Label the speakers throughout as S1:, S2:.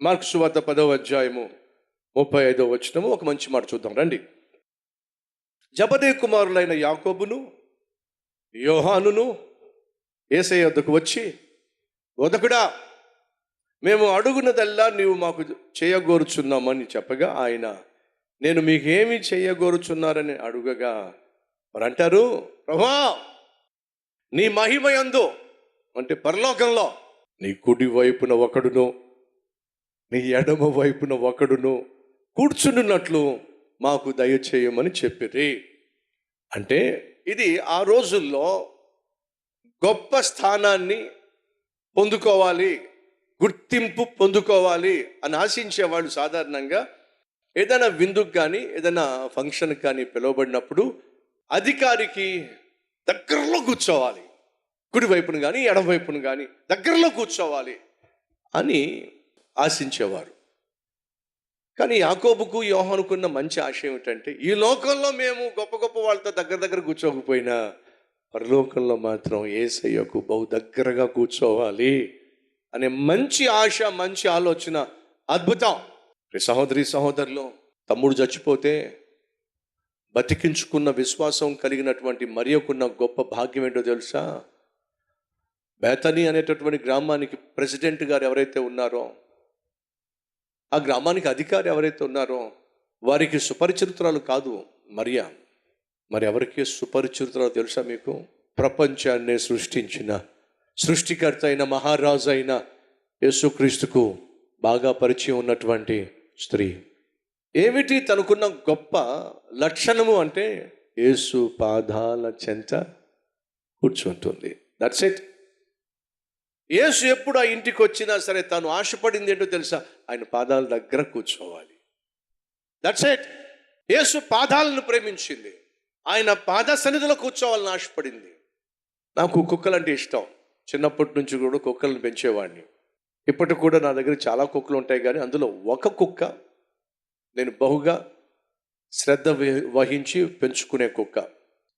S1: Marks వార్త పదవ అధ్యాయము ముప్పై ఐదవ వచ్చినము ఒక మంచి మాట చూద్దాం. రండి. జబదే కుమారులైన యాకోబును యోహానును ఏసై వద్దకు వచ్చి వదకుడా మేము అడుగున్నదల్లా నీవు మాకు చేయగోరుచున్నామని చెప్పగా ఆయన నేను మీకేమి చేయగోరుచున్నారని అడుగగా మరి అంటారు ప్రభా నీ మహిమయందు అంటే పరలోకంలో నీ కుడి వైపున ఒకడును నీ ఎడమ వైపున ఒకడును కూర్చునున్నట్లు మాకు దయచేయమని చెప్పిరి. అంటే ఇది ఆ రోజుల్లో గొప్ప స్థానాన్ని పొందుకోవాలి గుర్తింపు పొందుకోవాలి అని ఆశించేవాళ్ళు సాధారణంగా ఏదైనా విందుకు కానీ ఏదైనా ఫంక్షన్కి కానీ పిలువబడినప్పుడు అధికారికి దగ్గరలో కూర్చోవాలి. కుడివైపున కానీ ఎడమ కానీ దగ్గరలో కూర్చోవాలి అని ఆశించేవారు. కానీ యాకోబుకు యోహానుకున్న మంచి ఆశ ఏమిటంటే ఈ లోకంలో మేము గొప్ప గొప్ప వాళ్ళతో దగ్గర దగ్గర కూర్చోకపోయినా పరలోకంలో మాత్రం ఏసయ్యకు బహు దగ్గరగా కూర్చోవాలి అనే మంచి ఆశ మంచి ఆలోచన అద్భుతం. సహోదరి సహోదరులు తమ్ముడు చచ్చిపోతే బతికించుకున్న విశ్వాసం కలిగినటువంటి మరియకున్న గొప్ప భాగ్యం ఏంటో తెలుసా? బేతని అనేటటువంటి గ్రామానికి ప్రెసిడెంట్ గారు ఎవరైతే ఉన్నారో ఆ గ్రామానికి అధికారి ఎవరైతే ఉన్నారో వారికి సుపరిచితురాలు కాదు మరియా. మరి ఎవరికి సుపరిచితురాలు తెలుసా మీకు? ప్రపంచాన్ని సృష్టించిన సృష్టికర్త అయిన మహారాజు అయిన యేసుక్రీస్తుకు బాగా పరిచయం ఉన్నటువంటి స్త్రీ. ఏమిటి తనకున్న గొప్ప లక్షణము అంటే యేసు పాదాల చెంత కూర్చుంటుంది. దట్స్ ఇట్ యేసు ఎప్పుడు ఆ ఇంటికి వచ్చినా సరే తను ఆశపడింది ఏంటో తెలుసా? ఆయన పాదాల దగ్గర కూర్చోవాలి. దట్స్ ఎట్ యేసు పాదాలను ప్రేమించింది. ఆయన పాద సన్నిధిలో కూర్చోవాలని ఆశపడింది. నాకు కుక్కలంటే ఇష్టం. చిన్నప్పటి నుంచి కూడా కుక్కలను పెంచేవాడిని. ఇప్పటికి కూడా నా దగ్గర చాలా కుక్కలు ఉంటాయి కానీ అందులో ఒక కుక్క నేను బహుగా శ్రద్ధ వహి- వహించి పెంచుకునే కుక్క.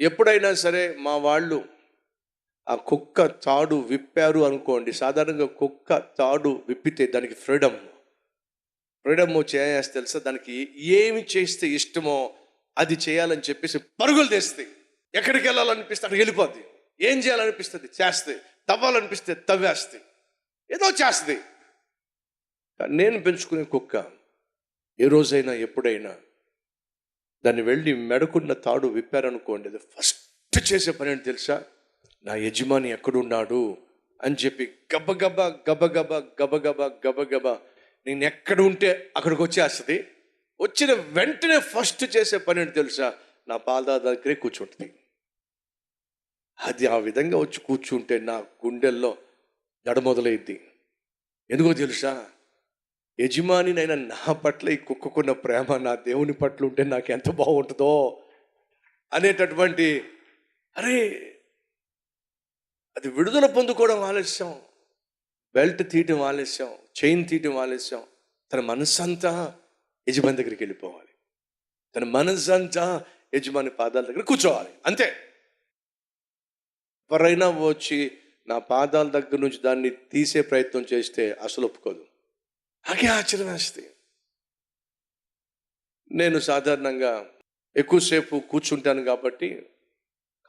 S1: ఎప్పుడైనా సరే మా వాళ్ళు ఆ కుక్క తాడు విప్పారు అనుకోండి. సాధారణంగా కుక్క తాడు విప్పితే దానికి ఫ్రీడమ్. ఫ్రీడమ్ చేయాల్సి తెలుసా? దానికి ఏమి చేస్తే ఇష్టమో అది చేయాలని చెప్పేసి పరుగులు తెస్తాయి. ఎక్కడికి వెళ్ళాలనిపిస్తే అక్కడికి వెళ్ళిపోద్ది. ఏం చేయాలనిపిస్తుంది? చేస్తే తవ్వాలనిపిస్తే తవ్వేస్తాయి. ఏదో చేస్తుంది నేను పెంచుకునే కుక్క ఏ రోజైనా ఎప్పుడైనా దాన్ని వెళ్ళి మెడకున్న తాడు విప్పారనుకోండి. అది ఫస్ట్ చేసే పని ఏంటి తెలుసా? నా యజమాని ఎక్కడున్నాడు అని చెప్పి గబగబ గబగబ గబగబ గబగబ నేను ఎక్కడ ఉంటే అక్కడికి వచ్చేస్తుంది. వచ్చిన వెంటనే ఫస్ట్ చేసే పని ఏంటి తెలుసా? నా పాదాల దగ్గరే కూర్చుంటుంది. అది ఆ విధంగా వచ్చి కూర్చుంటే నా గుండెల్లో దడ మొదలైద్ది ఎందుకో తెలుసా? యజమానినైనా నా పట్ల ఈ కుక్కకున్న ప్రేమ నా దేవుని పట్ల ఉంటే నాకు ఎంత బాగుంటుందో అనేటటువంటి అరే అది విడుదల పొందుకోవడం ఆలస్యం. బెల్ట్ తీయటం ఆలస్యం చైన్ తీయటం ఆలస్యం. తన మనస్సంతా యజమాని దగ్గరికి వెళ్ళిపోవాలి. తన మనస్సంతా యజమాని పాదాల దగ్గర కూర్చోవాలి. అంతే. ఎవరైనా వచ్చి నా పాదాల దగ్గర నుంచి దాన్ని తీసే ప్రయత్నం చేస్తే అసలు ఒప్పుకోదు. అగే ఆశ్చర్యం వేస్తుంది. నేను సాధారణంగా ఎక్కువసేపు కూర్చుంటాను కాబట్టి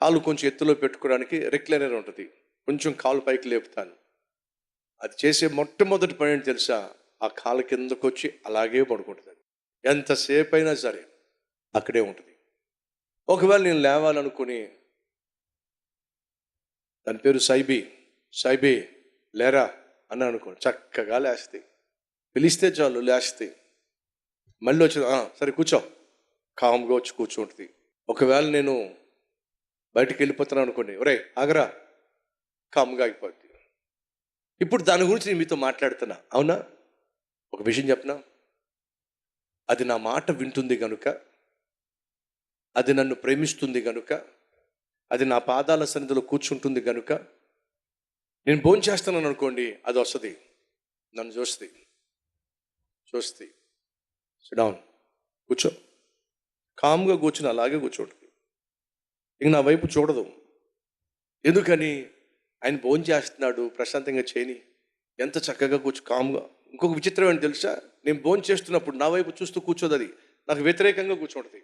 S1: కాలు కొంచెం ఎత్తులో పెట్టుకోవడానికి రెక్లైనర్ ఉంటుంది. కొంచెం కాలు పైకి లేపుతాను. అది చేసే మొట్టమొదటి పని ఏంటి తెలుసా? ఆ కాలు కిందకు వచ్చి అలాగే పడుకుంటుంది ఎంతసేపు అయినా సరే అక్కడే ఉంటుంది. ఒకవేళ నేను లేవాలనుకుని దాని పేరు సైబీ సైబీ లేరా అని అనుకోండి చక్కగా లేస్తాయి. పిలిస్తే చాలు లేస్తాయి. మళ్ళీ వచ్చి సరే కూర్చో. కామ్గా వచ్చి కూర్చుంటుంది. ఒకవేళ నేను బయటికి వెళ్ళిపోతాను అనుకోండి ఒరే ఆగరా కామ్గా అయిపోద్ది. ఇప్పుడు దాని గురించి నేను మీతో మాట్లాడుతున్నా. అవునా? ఒక విషయం చెప్పనా? అది నా మాట వింటుంది కనుక అది నన్ను ప్రేమిస్తుంది కనుక అది నా పాదాల సన్నిధిలో కూర్చుంటుంది కనుక నేను భోజనం చేస్తున్నాను అనుకోండి అది వస్తుంది. నన్ను చూస్తుంది. చూస్తుంది. డౌన్ కూర్చో. కామ్గా కూర్చుని అలాగే కూర్చోండి. ఇంక నా వైపు చూడదు. ఎందుకని? ఆయన భోంచేస్తున్నాడు ప్రశాంతంగా చేయని. ఎంత చక్కగా కూర్చు కామ్గా. ఇంకొక విచిత్రం ఏంటి తెలుసా? నేను భోజనం చేస్తున్నప్పుడు నా వైపు చూస్తూ కూర్చోదు అది. నాకు వ్యతిరేకంగా కూర్చోండి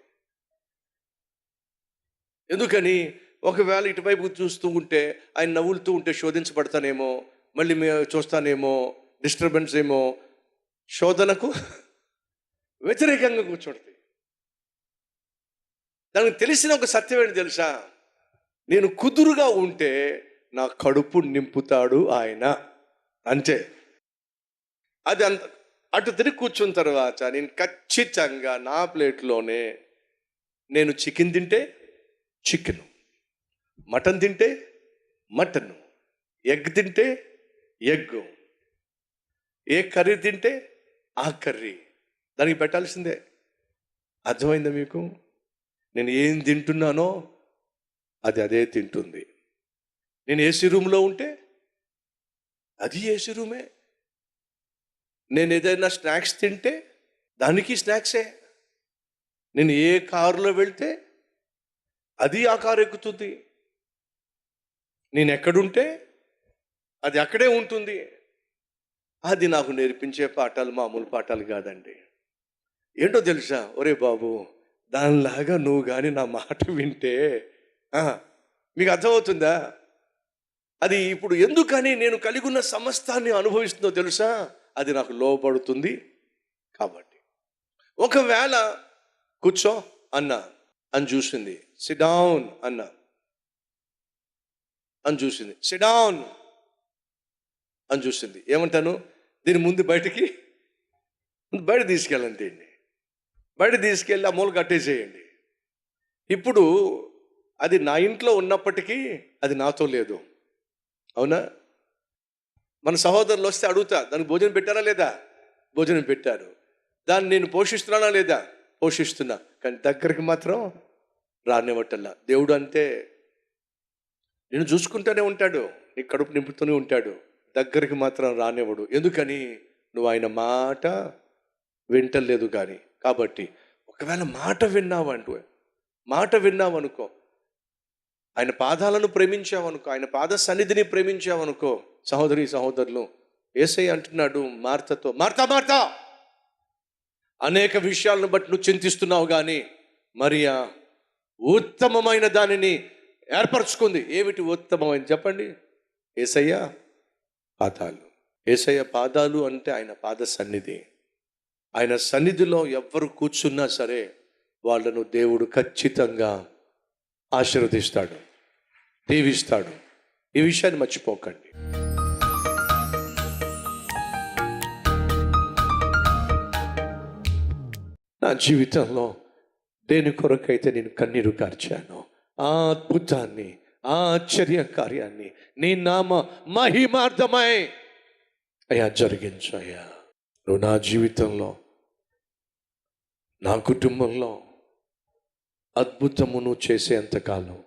S1: ఎందుకని? ఒకవేళ ఇటువైపు చూస్తూ ఉంటే ఆయన నవ్వులుతూ ఉంటే శోధించబడతానేమో మళ్ళీ మేము చూస్తానేమో డిస్టర్బెన్స్ ఏమో శోధనకు వ్యతిరేకంగా కూర్చోండి దానికి తెలిసిన ఒక సత్యం ఏంటి తెలుసా? నేను కుదురుగా ఉంటే నా కడుపు నింపుతాడు ఆయన. అంతే. అది అంత అటు తిరిగి కూర్చున్న తర్వాత నేను ఖచ్చితంగా నా ప్లేట్లోనే నేను చికెన్ తింటే చికెన్ మటన్ తింటే మటన్ ఎగ్ తింటే ఎగ్ ఏ కర్రీ తింటే ఆ కర్రీ. దానికి పెట్టాల్సిందే. అర్థమైందా మీకు? నేను ఏం తింటున్నానో అది అదే తింటుంది. నేను ఏసీ రూమ్లో ఉంటే అది ఏసీ రూమే. నేను ఏదైనా స్నాక్స్ తింటే దానికి స్నాక్సే. నేను ఏ కారులో వెళ్తే అది ఆ కారు ఎక్కుతుంది. నేను ఎక్కడుంటే అది అక్కడే ఉంటుంది. అది నాకు నేర్పించే పాఠాలు మామూలు పాఠాలు కాదండి. ఏంటో తెలుసా? ఒరే బాబు దానిలాగా నువ్వు కానీ నా మాట వింటే మీకు అర్థమవుతుందా? అది ఇప్పుడు ఎందుకని నేను కలిగి ఉన్న సమస్తాన్ని అనుభవిస్తుందో తెలుసా? అది నాకు లోపడుతుంది కాబట్టి. ఒకవేళ కూర్చో అన్న అని చూసింది. సిడౌన్ అన్న. అని చూసింది. సిడౌన్ అని చూసింది. ఏమంటాను? దీని ముందు బయటికి బయట తీసుకెళ్ళండి. బయట తీసుకెళ్ళి ఆ మూల కట్టేసేయండి. ఇప్పుడు అది నా ఇంట్లో ఉన్నప్పటికీ అది నాతో లేదు. అవునా? మన సహోదరులు వస్తే అడుగుతా దానికి భోజనం పెట్టారా లేదా? భోజనం పెట్టారు. దాన్ని నేను పోషిస్తున్నానా లేదా? పోషిస్తున్నా కానీ దగ్గరికి మాత్రం రానివ్వటల్లా దేవుడు అంతే. నేను చూసుకుంటూనే ఉంటాడు నీ కడుపు నింపుతూనే ఉంటాడు దగ్గరికి మాత్రం రానివ్వడు. ఎందుకని? నువ్వు ఆయన మాట వింటలేదు కానీ కాబట్టి ఒకవేళ మాట విన్నావంటూ మాట విన్నావనుకో ఆయన పాదాలను ప్రేమించావనుకో ఆయన పాద సన్నిధిని ప్రేమించావనుకో సహోదరి సహోదరులు ఏసై అంటున్నాడు మార్తతో మార్తా మార్తా! అనేక విషయాలను బట్టి నువ్వు చింతిస్తున్నావు కానీ మరియా ఉత్తమమైన దానిని ఏర్పరచుకుంది. ఏమిటి ఉత్తమమైన చెప్పండి? ఏసయ్య పాదాలు. ఏసయ్య పాదాలు అంటే ఆయన పాద సన్నిధి. ఆయన సన్నిధిలో ఎవ్వరు కూర్చున్నా సరే వాళ్ళను దేవుడు ఖచ్చితంగా ఆశీర్వదిస్తాడు దీవిస్తాడు. ఈ విషయాన్ని మర్చిపోకండి. నా జీవితంలో దేని కొరకైతే నేను కన్నీరు కార్చాను ఆ అద్భుతాన్ని ఆ ఆశ్చర్య కార్యాన్ని నీ నామ మహిమార్థమై అయ్యా జరిగించు అయ్యా. నువ్వు నా జీవితంలో నా కుటుంబంలో అద్భుతమును చేసేంతకాలం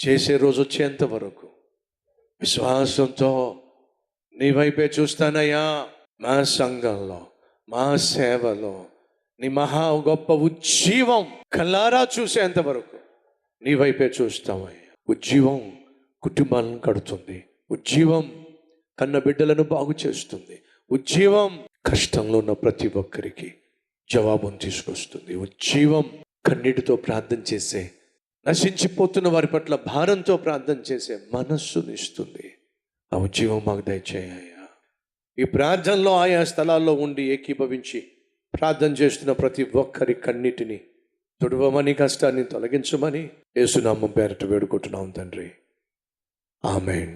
S1: చేసే రోజు వచ్చేంత వరకు విశ్వాసంతో నీ వైపే చూస్తానయ్యా. మా సంఘంలో మా సేవలో నీ మహా గొప్ప ఉజ్జీవం కల్లారా చూసేంత వరకు నీ వైపే చూస్తామయ్యా. ఉజ్జీవం కుటుంబాలను కడుతుంది ఉజ్జీవం కన్న బిడ్డలను బాగు చేస్తుంది ఉజ్జీవం కష్టంలో ఉన్న ప్రతి ఒక్కరికి జవాబును తీసుకొస్తుంది. ఉజ్జీవం కన్నీటితో ప్రార్థన చేసే నశించిపోతున్న వారి పట్ల భారంతో ప్రార్థన చేసే మనస్సునిస్తుంది ఆ ఉజ్జీవం మాకు దయచేయ్యా ఈ ప్రార్థనలో ఆయా స్థలాల్లో ఉండి ఏకీభవించి ప్రార్థన చేస్తున్న ప్రతి ఒక్కరి కన్నిటిని తుడవమని కష్టాన్ని తొలగించమని యేసునామం పేరట వేడుకుంటున్నాం తండ్రి. ఆమెన్.